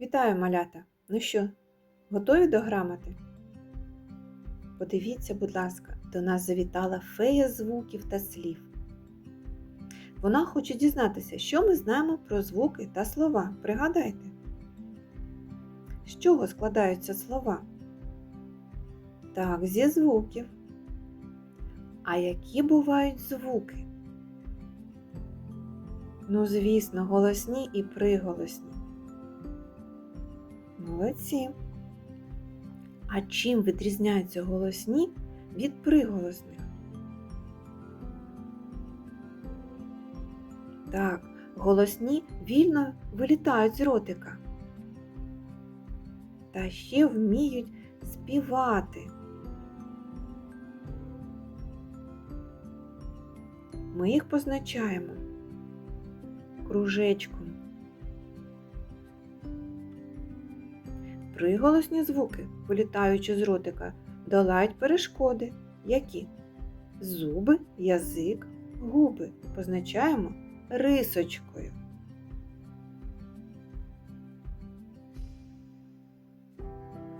Вітаю, малята! Ну що, готові до грамоти? Подивіться, будь ласка, до нас завітала фея звуків та слів. Вона хоче дізнатися, що ми знаємо про звуки та слова. Пригадайте, з чого складаються слова? Так, зі звуків. А які бувають звуки? Ну, звісно, голосні і приголосні. Молодці. А чим відрізняються голосні від приголосних? Так, голосні вільно вилітають з ротика. Та ще вміють співати. Ми їх позначаємо кружечком. Приголосні звуки, вилітаючи з ротика, долають перешкоди. Які? Зуби, язик, губи позначаємо рисочкою.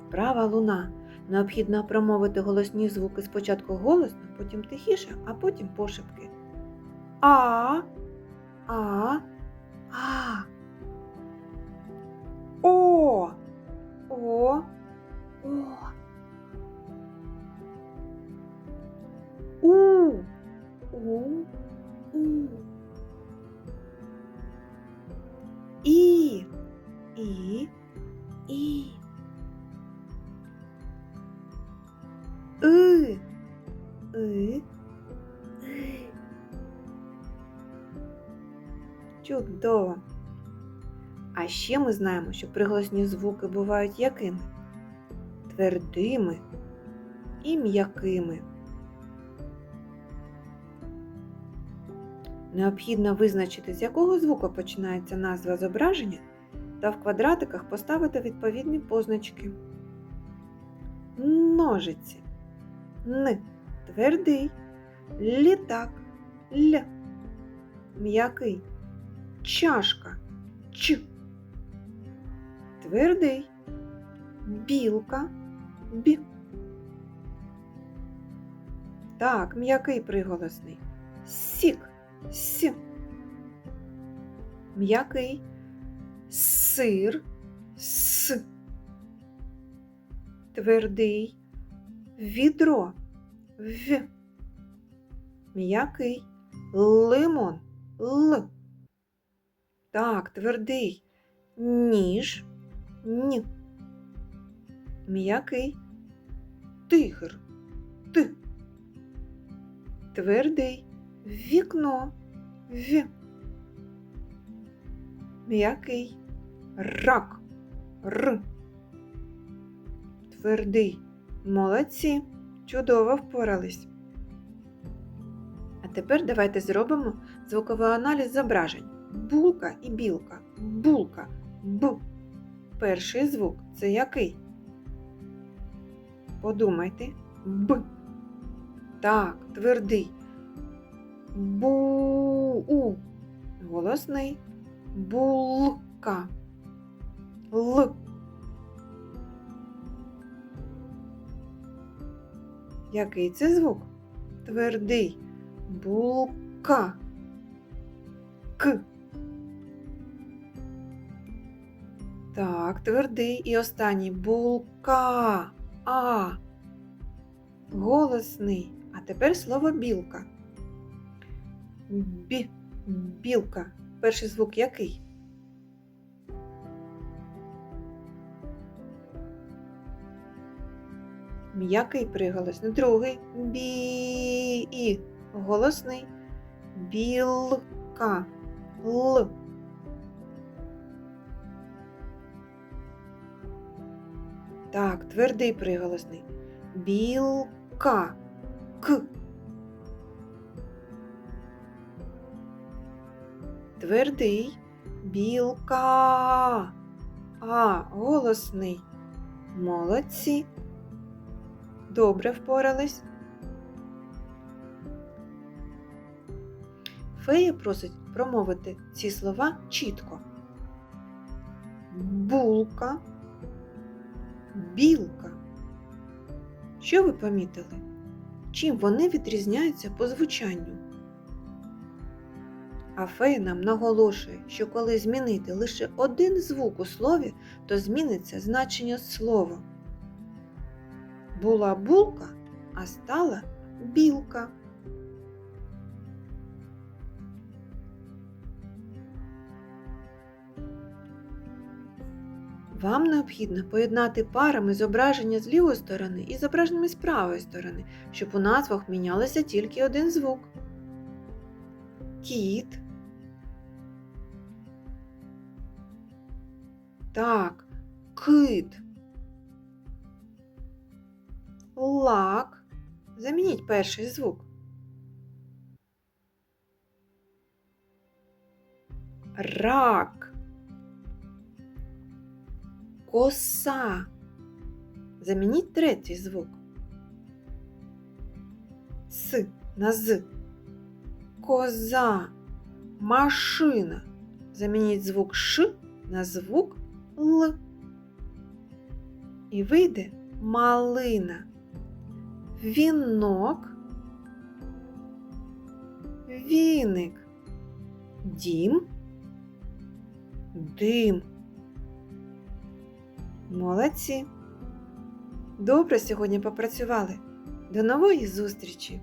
Вправа луна. Необхідно промовити голосні звуки спочатку голосно, потім тихіше, а потім пошепки. А, а, У. І. І. І. И. И. Чудово! А ще ми знаємо, що приголосні звуки бувають якими? Твердими і м'якими. Необхідно визначити, з якого звука починається назва зображення, та в квадратиках поставити відповідні позначки. Ножиці. Н. Твердий. Літак. Л. М'який. Чашка. Ч. Твердий. Білка. Б. Так, м'який приголосний. Сік. С. М'який. Сир. С. Твердий. Відро. В. М'який. Лимон. Л. Так, твердий. Ніж. Н. М'який. Тигр. Т. Твердий. Вікно. В. М'який. Рак. Р. Твердий. Молодці. Чудово впорались. А тепер давайте зробимо звуковий аналіз зображень. Булка і білка. Булка. Б. Перший звук це який? Подумайте. Б. Так, твердий. Бу. Голосний. Булка. Л. Який це звук? Твердий. Булка. К. Так, твердий і останній булка. А. Голосний. А тепер слово білка. Бі. Білка. Перший звук який? М'який приголосний. Другий бі. Голосний. Білка. Л. Так, твердий приголосний. Білка. К. Твердий. Білка. А, голосний. Молодці. Добре впорались. Фея просить промовити ці слова чітко. булка, білка. Що ви помітили? Чим вони відрізняються по звучанню? А фея нам наголошує, що коли змінити лише один звук у слові, то зміниться значення слова. Була булка, а стала білка. Вам необхідно поєднати парами зображення з лівої сторони і зображеннями з правої сторони, щоб у назвах мінялося тільки один звук. Кіт. Так, кит. Лак. Замініть перший звук. Рак. Коса. Замініть третій звук. С на з. Коза. Машина. Замініть звук Ш на звук Л. І вийде малина. Вінок. Віник. Дім. Дим. Молодці. Добре сьогодні попрацювали. До нової зустрічі!